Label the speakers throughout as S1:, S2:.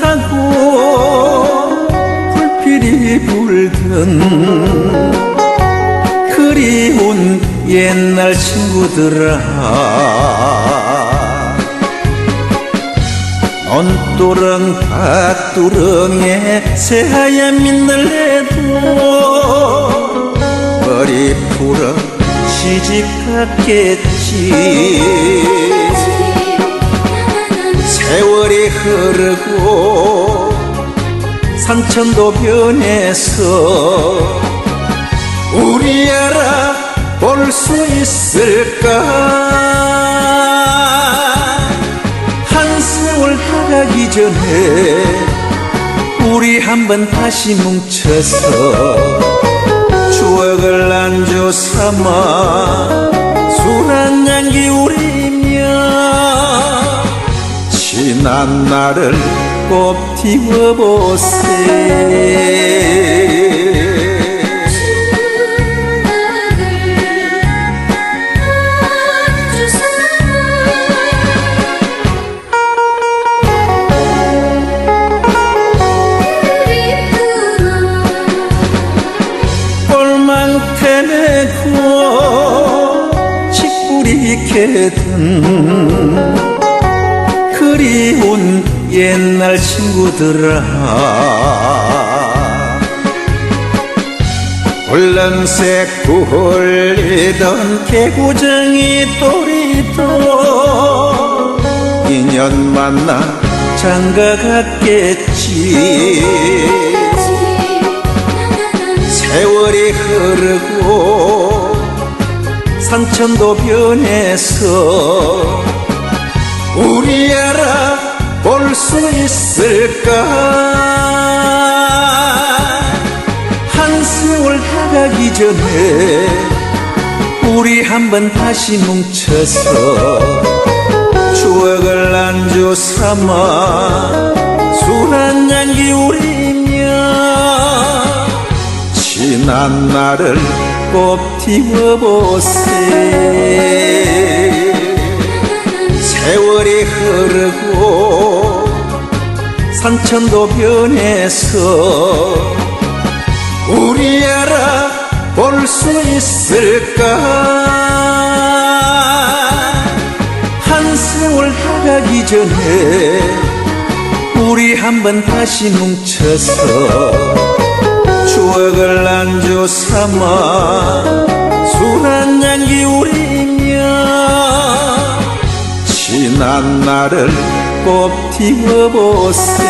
S1: 타고 불필이 불던 그리운 옛날 친구들아. 논두렁 밭두렁에 새하얀 민들레도 머리 풀어 시집 갔겠지 흐르고 산천도 변해서 우리 알아 볼 수 있을까? 한세월 다가기 전에 우리 한번 다시 뭉쳐서 추억을 안주 삼아 지난 날을 꼭 띄워보세. 꼴망태 내고 칡뿌리 캐던 그리운 옛날 친구들아. 홀랑색 굴리던 개구쟁이 또리도 인연 만나 장가 갔겠지. 세월이 흐르고 산천도 변해서 우리 알아 볼 수 있을까? 한세월 다가기 전에 우리 한번 다시 뭉쳐서 추억을 안주 삼아 술 한잔 기울이며 지난 날을 꼭 띄워보세 세월이 흐르고 산천도 변해서 우리 알아볼 수 있을까? 한 세월 다가기 전에 우리 한번 다시 뭉쳐서 추억을 안주 삼아 지난 날을 꼭 띄워보세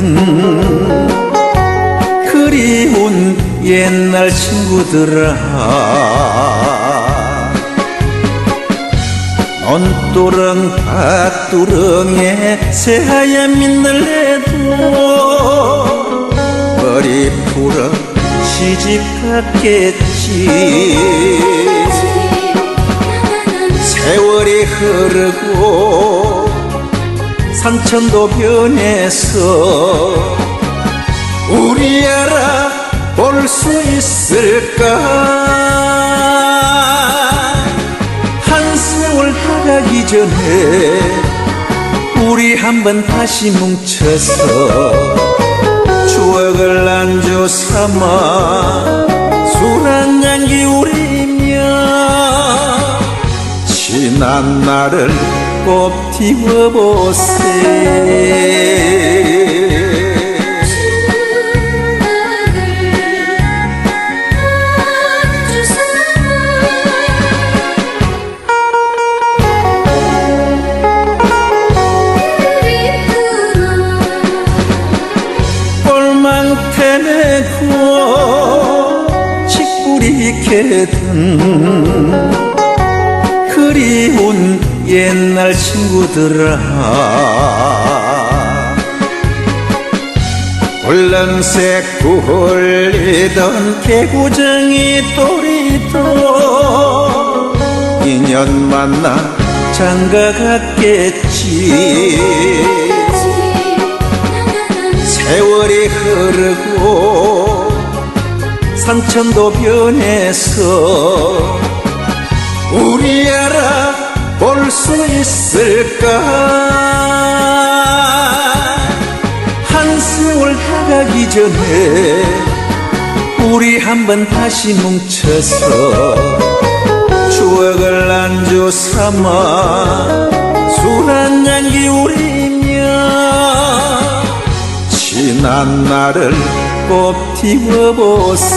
S1: 불던 그리운 옛날 친구들아. 논두렁 밭두렁에 새하얀 민들레도 머리 풀어 시집 갔겠지. 세월이 흐르고 산천도 변해서 우리 알아볼 수 있을까? 한 세월 다가기 전에 우리 한번 다시 뭉쳐서 추억을 안주 삼아 술 한 잔 기울이며 지난 날을 꽃 피워보세 꿀망태네 구워 그리운 옛날 친구들아. 붉은색 굴리던 개구쟁이 또리도 인연 만나 장가 갔겠지. 세월이 흐르고 삼천도 변해서 우리 알아 볼 수 있을까? 한 세월 다가기 전에 우리 한번 다시 뭉쳐서 추억을 안주 삼아 술 한 잔 기울이며 지난 날을 꼭 띄워보세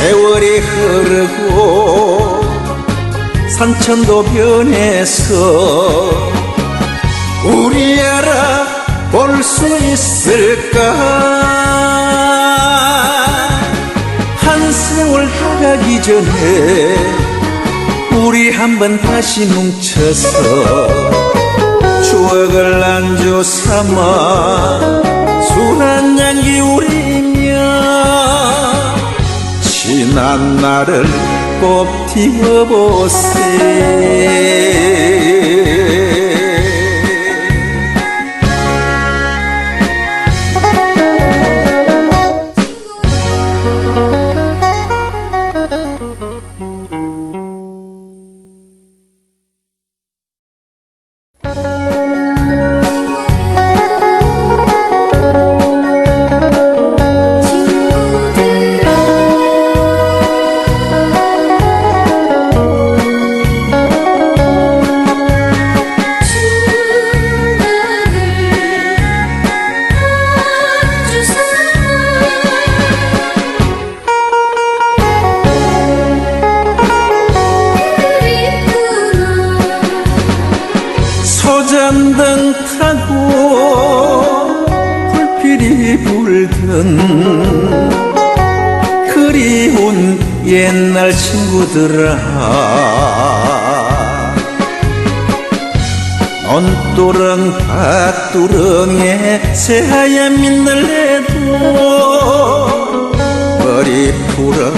S1: 세월이 흐르고 산천도 변해서 우리 알아 볼 수 있을까? 한 세월 다가기 전에 우리 한번 다시 뭉쳐서 추억을 안주 삼아 날을 꼭 띄워보세 불던 그리운 옛날 친구들아. 논두렁 밭두렁에 새하얀 민들레도 머리 풀어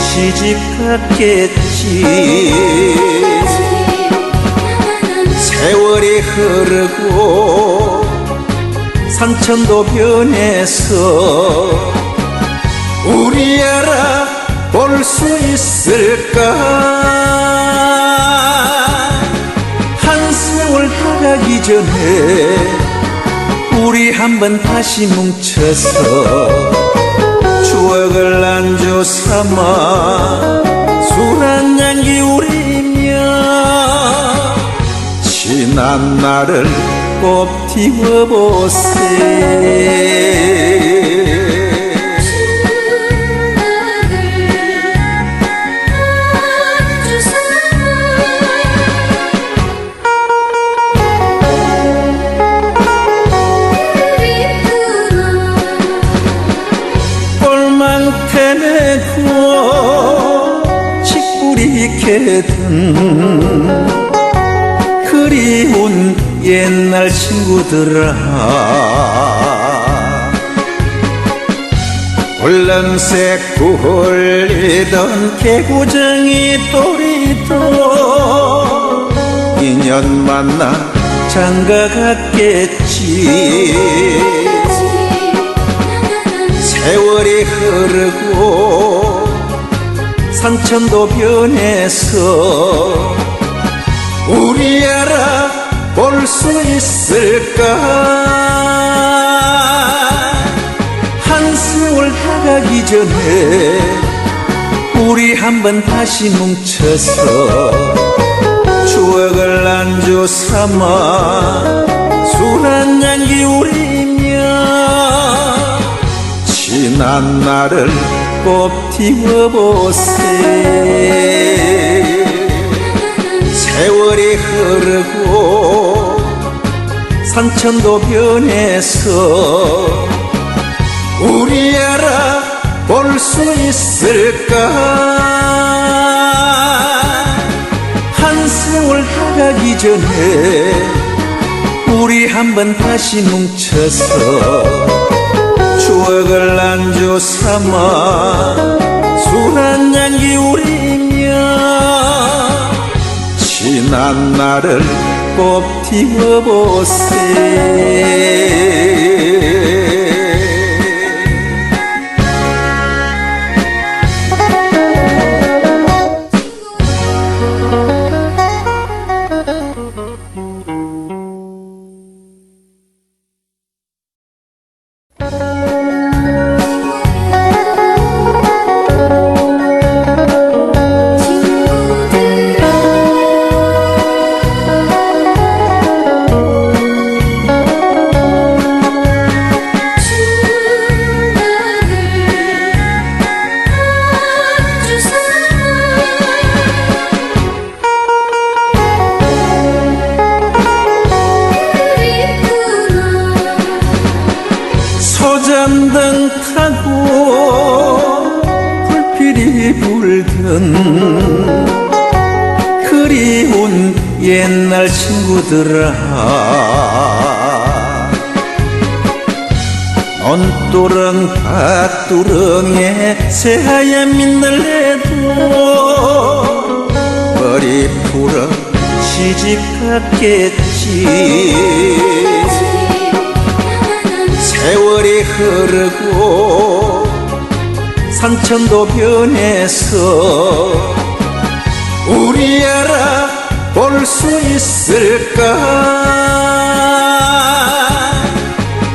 S1: 시집 갔겠지. 세월이 흐르고 삼천도 변해서 우리 알아 볼 수 있을까? 한 세월 다가기 전에 우리 한번 다시 뭉쳐서 추억을 안주 삼아 술 한 잔 기울이며 지난 날을 식구리 캐던 그리운 옛날 친구들아. 붉은색 굴리던 개구쟁이 또리도 인연 만나 장가 갔겠지. 세월이 흐르고 삼천도 변해서 우리 알아 볼 수 있을까? 한 세월 다가기 전에 우리 한번 다시 뭉쳐서 추억을 안주 삼아 술 한 잔 기울이며 지난 날을 꼭 띄워보세 세월이 흐르고 삼천도 변해서 우리 알아 볼 수 있을까? 한 세월 다 가기 전에 우리 한번 다시 뭉쳐서 추억을 안주 삼아 술 한 잔 기울이며 지난 날을 꼭 띄워보세 불필이 불던 그리운 옛날 친구들아. 논두렁 밭두렁에 새하얀 민들레도 머리 풀어 시집 갔겠지. 세월이 흐르고 산천도 변해서 우리 알아 볼수 있을까?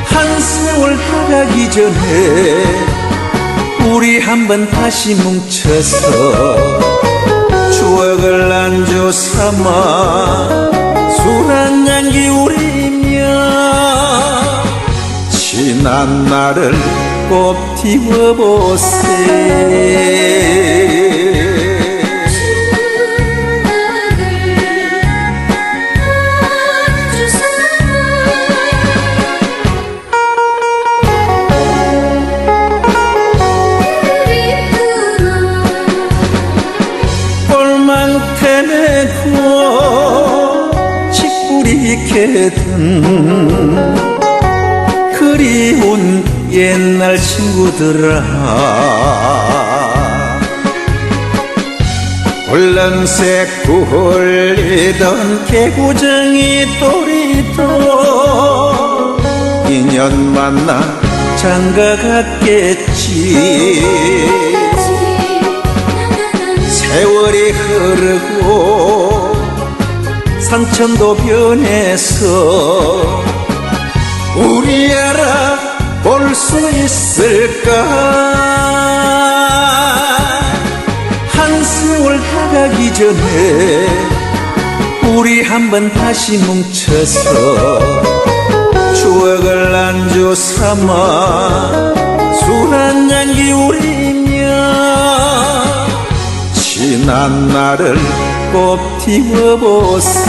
S1: 한 세월 다 가기 전에 우리 한번 다시 뭉쳐서 추억을 안주 삼아 술 한 잔 기울이며 지난 날을 볼만큼의 구워 칡뿌리 캐던 그리운 옛날 친구들아. 홀랑색 굴리던 개구쟁이 또리도 인연 만나 장가 갔겠지. 세월이 흐르고 산천도 변해서 우리 알아 볼 수 있을까? 한 세월 다 가기 전에 우리 한번 다시 뭉쳐서 추억을 안주 삼아 술 한 잔 기울이며 지난 날을 꼭 띄워보세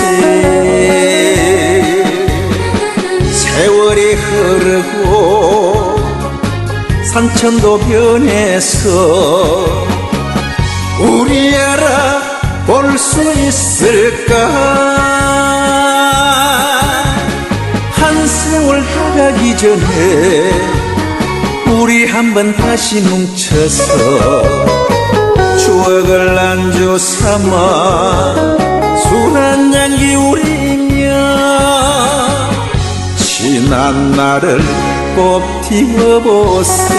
S1: 세월이 흐르고 산천도 변해서 우리 알아 볼 수 있을까? 한 세월 다 가기 전에 우리 한번 다시 뭉쳐서 추억을 안주 삼아 술 한잔 기울이 난 나를 꼭 피워보세.